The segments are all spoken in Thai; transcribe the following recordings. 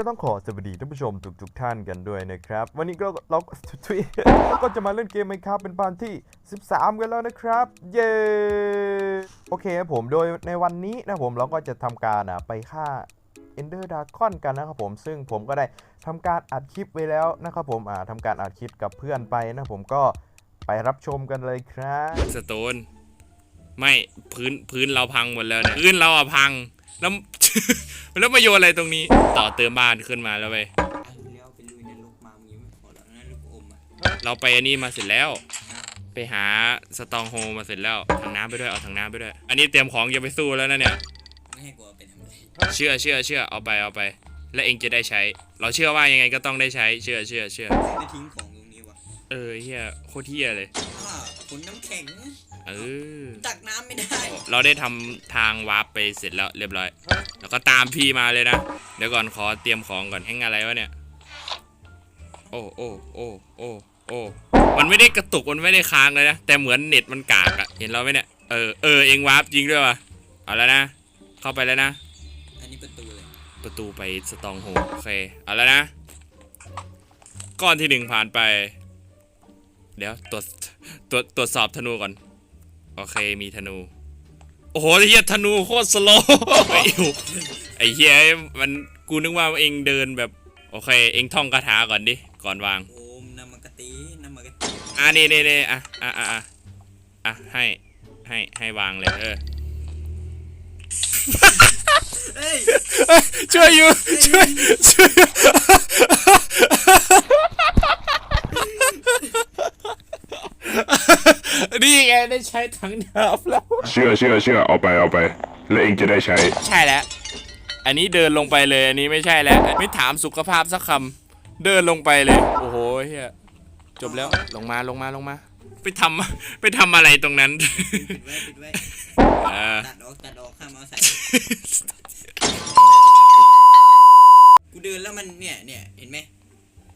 ก็ต้องขอสวัสดีท่านผู้ชมทุกๆท่านกันด้วยนะครับ วันนี้ก็เราก็ทุยก็จะมาเล่นเกมไมครับเป็นพาร์ทที่ 13 กันแล้วนะครับ เย้โอเคครับผมโดยในวันนี้นะผมเราก็จะทำการอะไปฆ่า Ender Dragon กันนะครับผมซึ่งผมก็ได้ทำการอัดคลิปไว้แล้วนะครับผมอ่าทำการอัดคลิปกับเพื่อนไปนะผมก็ไปรับชมกันเลยครับสโตนไม่พื้นพื้นเราพังหมดแล้วเนี่ยพื้นเราอะพัง แล้ว แล้วมาโยนอะไรตรงนี้ ต่อเติมบ้านขึ้นมาแล้วเว้ยเลี้ยวไปลุยในลูกมามีไม่พอแล้วนะลูกอมอะเราไปอันนี้มาเสร็จแล้ว ไปหาสตองโฮมาเสร็จแล้วถังน้ำไปด้วยเอาถังน้ำไปด้วย อันนี้เตรียมของจะไปสู้แล้วนะเนี่ย ไม่ให้กลัวไปทำอะไรเชื่อเชื่อเชื่อเอาไปเอาไป และเองจะได้ใช้ เราเชื่อว่ายังไงก็ต้องได้ใช้ เชื่อเชื่อเชื่อไม่ทิ้งของตรงนี้วะเออเฮียโคตรเฮียเลย อ้าขนน้ำแข็ง เออตักน้ำไม่ได้เราได้ทำทางวาร์ปไปเสร็จแล้วเรียบร้อย แล้วก็ตามพี่มาเลยนะ เดี๋ยวก่อนขอเตรียมของก่อนแห้งอะไรวะเนี่ย โอ้โอ้โอ้โอ้โอ้มันไม่ได้กระตุกมันไม่ได้ค้างเลยนะ แต่เหมือนเน็ตมันกากอะเห็นเราไหมเนี่ย เออเออเองวาร์ปจริงด้วยวะเอาแล้วนะ เข้าไปแล้วนะ อันนี้ประตูเลย ประตูไปสตองโฮโอเค เอาแล้วนะ ก้อนที่หนึ่งผ่านไป เดี๋ยวตรวจตรวจตรวจสอบธนูก่อน โอเคมีธนู โอ้โหไอ้เฮียธนูโคตรสโลว์ไอ้หุบไอ้เฮียมันกูนึกว่าเองเดินแบบ โอเค เองท่องคาถาก่อนดิ ก่อนวาง โอมนามกตินามกติอะนี่นี่นี่อะอะอะอะอะให้ให้ให้วางเลยเออเฮ้ยช่วยอยู่ช่วยช่วย นี่ไงได้ใช้ถังน้ำแล้ว เชื่อเชื่อเชื่อเอาไปเอาไป แล้วเองจะได้ใช้ ใช่แล้ว อันนี้เดินลงไปเลยอันนี้ไม่ใช่แล้ว ไม่ถามสุขภาพสักคำเดินลงไปเลย โอ้โหเฮียจบแล้วลงมาลงมาลงมา ไปทำไปทำอะไรตรงนั้นปิดไว้ปิดไว้เออตัดออกตัดออกห้ามเอาใส่กูเดินแล้วมันเนี่ยเนี่ยเห็นไหม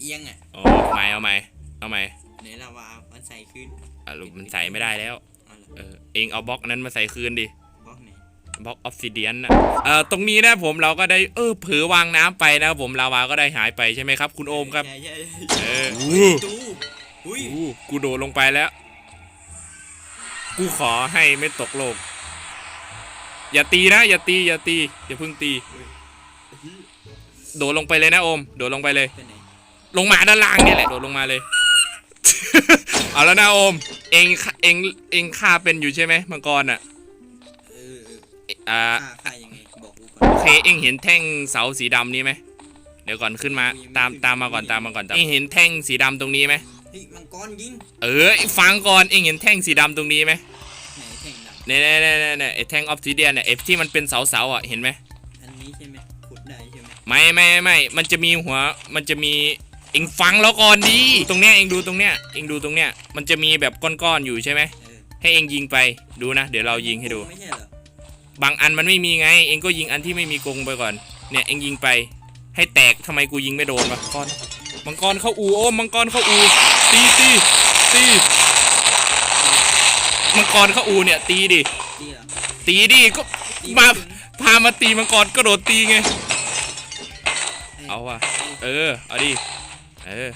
เอียงอะ โอ้ไม่เอาไม่เอาไม่ ไหนเราว่าเอามันใส่ขึ้นอะมันใส่ไม่ได้แล้ว เอาละเออเองเอาบล็อกนั้นมาใส่คืนดิ บล็อกไหนบล็อกออฟซิเดียนนะเอ่อตรงนี้นะผมเราก็ได้เออเผลอวางน้ำไปนะครับผมลาวาก็ได้หายไปใช่ไหมครับ คุณโอมครับ ใช่ใช่ใช่เออตู้อุ้ยอู้กูโดดลงไปแล้ว กูขอให้ไม่ตกโลก อย่าตีนะ อย่าตี อย่าตี อย่าเพิ่งตี โดดลงไปเลยนะโอม โดดลงไปเลย ไปไหนลงมาด้านล่างเนี่ยแหละโดดลงมาเลย เอาแล้วนะโอม เองเองเองฆ่าเป็นอยู่ใช่ไหมมังกรอะเออเอออ่าฆ่าฆ่ายังไงบอกกูก่อนโอเคเองเห็นแท่งเสาสีดำนี้ไหมเดี๋ยวก่อนขึ้นมาตามตามมาก่อนตามมาก่อนตามเองเห็นแท่งสีดำตรงนี้ไหมเฮ้ยมังกรยิงเออเอ็งฟังก่อนเองเห็นแท่งสีดำตรงนี้ไหมไหนแท่งดำเนี่ยเนี่ยเนี่ยเนี่ยเนี่ยไอ้แท่งออฟซิเดียนเนี่ยไอ้ที่มันเป็นเสาเสาๆอะเห็นไหมอันนี้ใช่ไหมขุดได้ใช่ไหมไม่ไม่ไม่มันจะมีหัวมันจะมี เองฟังแล้วก่อนดี ตรงเนี้ยเองดูตรงเนี้ยเองดูตรงเนี้ยมันจะมีแบบก้อนๆอยู่ใช่ไหมเออให้เองยิงไปดูนะ เดี๋ยวเรายิงให้ดู ไม่ใช่เหรอบางอันมันไม่มีไง เองก็ยิงอันที่ไม่มีกรงไปก่อน เนี่ยเองยิงไป ให้แตกทำไมกูยิงไม่โดนวะก้อนมังกรเข้าอูโอ้มังกรเข้าอูตีตีตีมังกรเข้าอูเนี่ย ตีดิดีเหรอตีดิก็ตีมาถึงพามาตีมังกรก็โดดตีไงไเอาว่ะ เออ เอาดิ เออ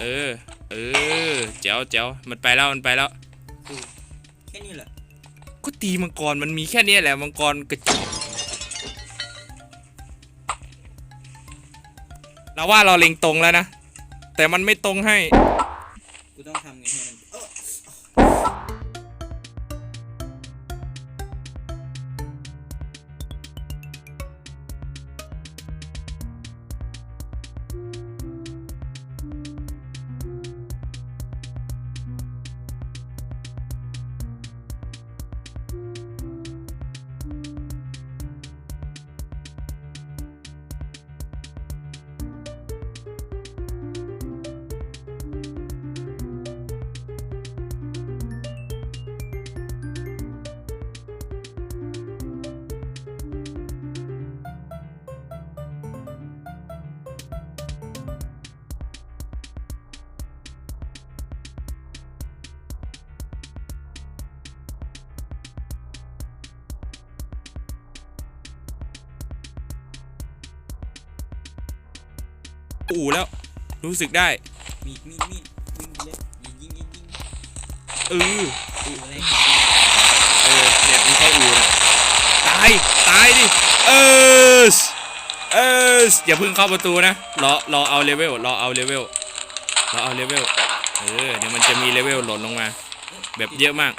เออ เออ เจ๋วเจ๋วมันไปแล้ว มันไปแล้ว แค่นี้เหรอก็ตีมังกร มันมีแค่เนี้ยแหละ มังกรกระจอกเราว่าเราเล็งตรงแล้วนะ แต่มันไม่ตรงให้ กูต้องทำไงให้มัน อู่แล้ว รู้สึกได้ มีดมีดมีดวิ่งเลยยิงยิงยิงยิงเอออูอะไรเออเนี่ยมีเข้าอู่นะตายตายดิเออเอออย่าเพิ่งเข้าประตูนะรอรอเอาเลเวลรอเอาเลเวลรอเอาเลเวลเออเดี๋ยวมันจะมีเลเวลหล่นลงมา แบบเยอะมาก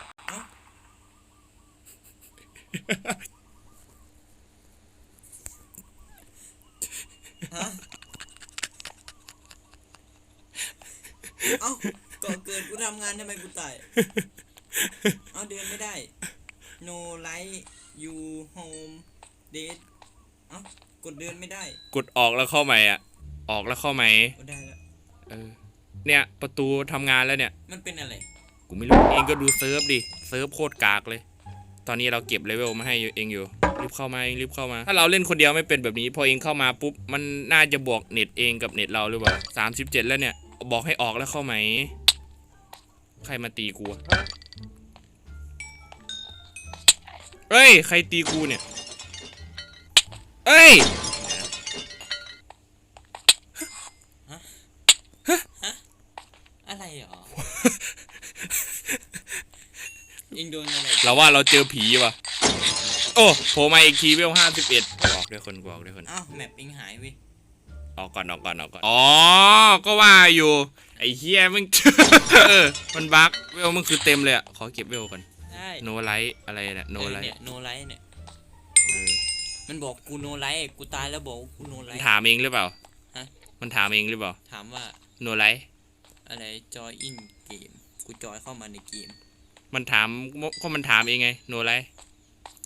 ฮะเอ้า ก่อนเกิดกูทำงานทำไมกูตายเอ้าเดินไม่ได้ no light you home dead เอ้ากดเดินไม่ได้ กดออกแล้วเข้าใหม่อะ ออกแล้วเข้าใหม่ก็ได้แล้วเออเนี่ยประตูทำงานแล้วเนี่ย มันเป็นอะไร กูไม่รู้เองก็ดูเซิร์ฟดิ เซิร์ฟโคตรกากเลย ตอนนี้เราเก็บเลเวลมาให้เองอยู่ รีบเข้ามาเองรีบเข้ามา ถ้าเราเล่นคนเดียวไม่เป็นแบบนี้ พอเองเข้ามาปุ๊บ มันน่าจะบวกเน็ตเองกับเน็ตเราหรือเปล่าสามสิบเจ็ดแล้วเนี่ย บอกให้ออกแล้วเข้าไหม ใครมาตีกูอะเอ้ย ใครตีกูเนี่ย เอ้ยอะไรหรอเองโดนอะไรเราว่าเราเจอผีว่ะ โอ้โผล่มาอีกทีเวลห้าสิบเอ็ดบอกด้วยคนบอกด้วยคน อ้าว แมปเองหายเว้ยออกก่อนออกก่อนออกก่อน อ๋อ ก็ว่าอยู่ไอ้เฮียมึง เออมันบั๊กเวลมันคือเต็มเลยอะขอเก็บเวลก่อนใช่โนไลท์อะไรเนี่ยโนเออไลท์เนี่ยโนไลท์เนี่ยเออมันบอกกูโนไลท์กูตายแล้วบอกว่ากูโนไลมันท์ ถามเองหรือเปล่าฮะ มันถามเองหรือเปล่าถามว่าโนไลท์อะไรจอยอินเกมกูจอยเข้ามาในเกม มันถามก็มันถามเองไงโนไลท์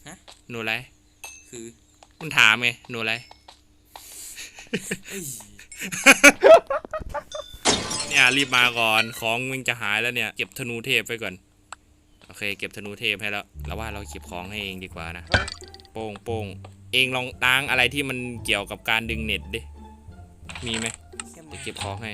ฮะ โนไลท์คือมันถามไงโนไลท์ เอ้ย เนี่ยรีบมาก่อนของมึงจะหายแล้วเนี่ยเก็บธนูเทพไปก่อนโอเค เก็บธนูเทพให้แล้วเราว่าเราเก็บของให้เองดีกว่านะโป้งโป้งเองลองล้างอะไรที่มันเกี่ยวกับการดึงเน็ตดิมีไหมเข้มจะเก็บของให้